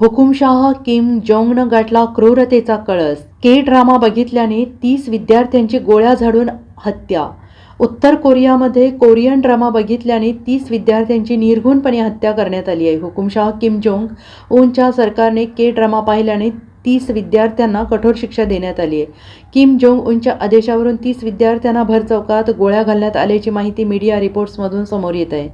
हुकुमशाह Kim जोंगनं गाठला क्रूरतेचा कळस. के drama बघितल्याने तीस विद्यार्थ्यांची गोळ्या झाडून हत्या. उत्तर कोरियामध्ये कोरियन ड्रामा बघितल्याने तीस विद्यार्थ्यांची निर्घुणपणे हत्या करण्यात आली आहे. हुकुमशाह किम जोंग उनच्या सरकारने के ड्रामा पाहिल्याने तीस विद्यार्थ्यांना कठोर शिक्षा देण्यात आली आहे. किम जोंग उनच्या आदेशावरून तीस विद्यार्थ्यांना भर चौकात गोळ्या घालण्यात आल्याची माहिती मीडिया रिपोर्ट्समधून समोर येत आहे.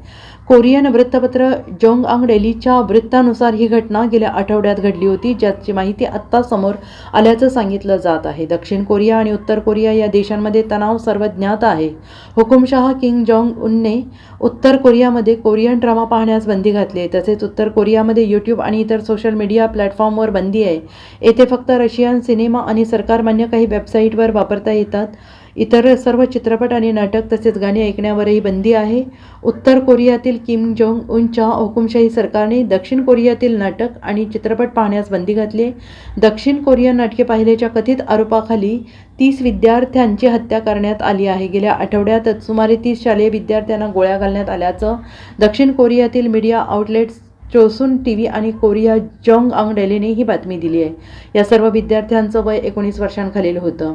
कोरियन वृत्तपत्र जोंग आंग डेलीच्या वृत्तानुसार ही घटना गेल्या आठवड्यात घडली होती ज्याची माहिती आत्ता समोर आल्याचं सांगितलं जात आहे. दक्षिण कोरिया आणि उत्तर कोरिया या देशांमध्ये तणाव सर्व ज्ञात आहे. हुकुमशाह किंग जोंग उनने उत्तर कोरियामध्ये कोरियन ड्रामा पाहण्यास बंदी घातली आहे. तसेच उत्तर कोरियामध्ये यूट्यूब आणि इतर सोशल मीडिया प्लॅटफॉर्मवर बंदी आहे. येथे फक्त रशियन सिनेमा आणि सरकारमान्य काही वेबसाईटवर वापरता येतात. इतर सर्व चित्रपट आणि नाटक तसेच गाणी ऐकण्यावरही बंदी आहे. उत्तर कोरियातील किम जोंग उनच्या हुकुमशाही सरकारने दक्षिण कोरियातील नाटक आणि चित्रपट पाहण्यास बंदी घातली आहे. दक्षिण कोरियन नाटके पाहिल्याच्या कथित आरोपाखाली तीस विद्यार्थ्यांची हत्या करण्यात आली आहे. गेल्या आठवड्यातच सुमारे तीस शालेय विद्यार्थ्यांना गोळ्या घालण्यात आल्याचं दक्षिण कोरियातील media outlets Chosun T V आणि कोरिया जोंग आंग डेलीने ही बातमी दिली आहे. या सर्व विद्यार्थ्यांचं वय एकोणीस वर्षांखालील होतं.